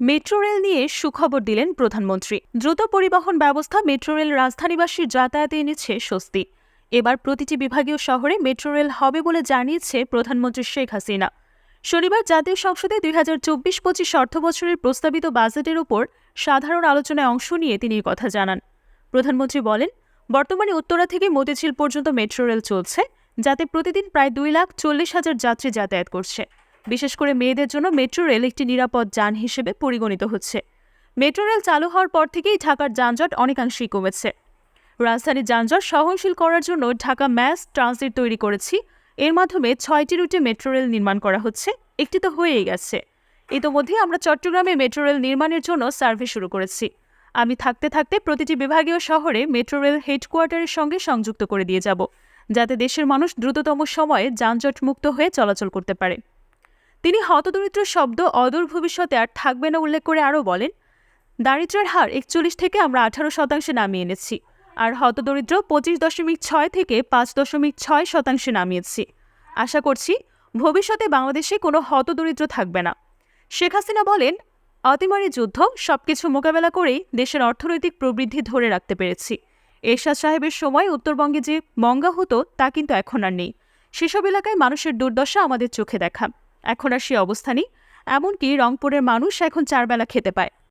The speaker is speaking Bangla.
মেট্রো রেল নিয়ে সুখবর দিলেন প্রধানমন্ত্রী। দ্রুত পরিবহন ব্যবস্থা মেট্রো রেল রাজধানীবাসীর যাতায়াতে এনেছে স্বস্তি। এবার প্রতিটি বিভাগীয় শহরে মেট্রো রেল হবে বলে জানিয়েছে প্রধানমন্ত্রী শেখ হাসিনা। শনিবার জাতীয় সংসদে দুই হাজার চব্বিশ পঁচিশ অর্থ বছরের প্রস্তাবিত বাজেটের উপর সাধারণ আলোচনায় অংশ নিয়ে তিনি কথা জানান। প্রধানমন্ত্রী বলেন, বর্তমানে উত্তরা থেকে মতিঝিল পর্যন্ত মেট্রো রেল চলছে, যাতে প্রতিদিন প্রায় দুই লাখ চল্লিশ হাজার যাত্রী যাতায়াত করছে। বিশেষ করে মেয়েদের জন্য মেট্রো রেল একটি নিরাপদ যান হিসেবে পরিগণিত হচ্ছে। মেট্রো রেল চালু হওয়ার পর থেকেই ঢাকার যানজট অনেকাংশেই কমেছে। রাজধানীর যানজট সহনশীল করার জন্য ঢাকা ম্যাস ট্রানজিট তৈরি করেছি। এর মাধ্যমে ছয়টি রুটে মেট্রো রেল নির্মাণ করা হচ্ছে। একটি তো হয়েই গেছে। ইতোমধ্যে আমরা চট্টগ্রামে মেট্রো রেল নির্মাণের জন্য সার্ভে শুরু করেছি। আমি থাকতে থাকতে প্রতিটি বিভাগীয় শহরে মেট্রো রেল হেডকোয়ার্টারের সঙ্গে সংযুক্ত করে দিয়ে যাব, যাতে দেশের মানুষ দ্রুততম সময়ে যানজট মুক্ত হয়ে চলাচল করতে পারে। তিনি হতদরিদ্র শব্দ অদূর ভবিষ্যতে আর থাকবে না উল্লেখ করে আরও বলেন, দারিদ্র্যের হার একচল্লিশ থেকে আমরা আঠারো শতাংশে নামিয়ে এনেছি, আর হতদরিদ্র পঁচিশ দশমিক ছয় থেকে পাঁচ দশমিক ছয় শতাংশে নামিয়েছি। আশা করছি ভবিষ্যতে বাংলাদেশে কোনো হতদরিদ্র থাকবে না। শেখ হাসিনা বলেন, অতিমারি যুদ্ধ সবকিছু মোকাবেলা করেই দেশের অর্থনৈতিক প্রবৃদ্ধি ধরে রাখতে পেরেছি। এরশাদ সাহেবের সময় উত্তরবঙ্গে যে মঙ্গা হতো তা কিন্তু এখন আর নেই। সেসব এলাকায় মানুষের দুর্দশা আমাদের চোখে দেখা। এখন আর সে অবস্থা নেই। এমনকি রংপুরের মানুষ এখন চারবেলা খেতে পায়।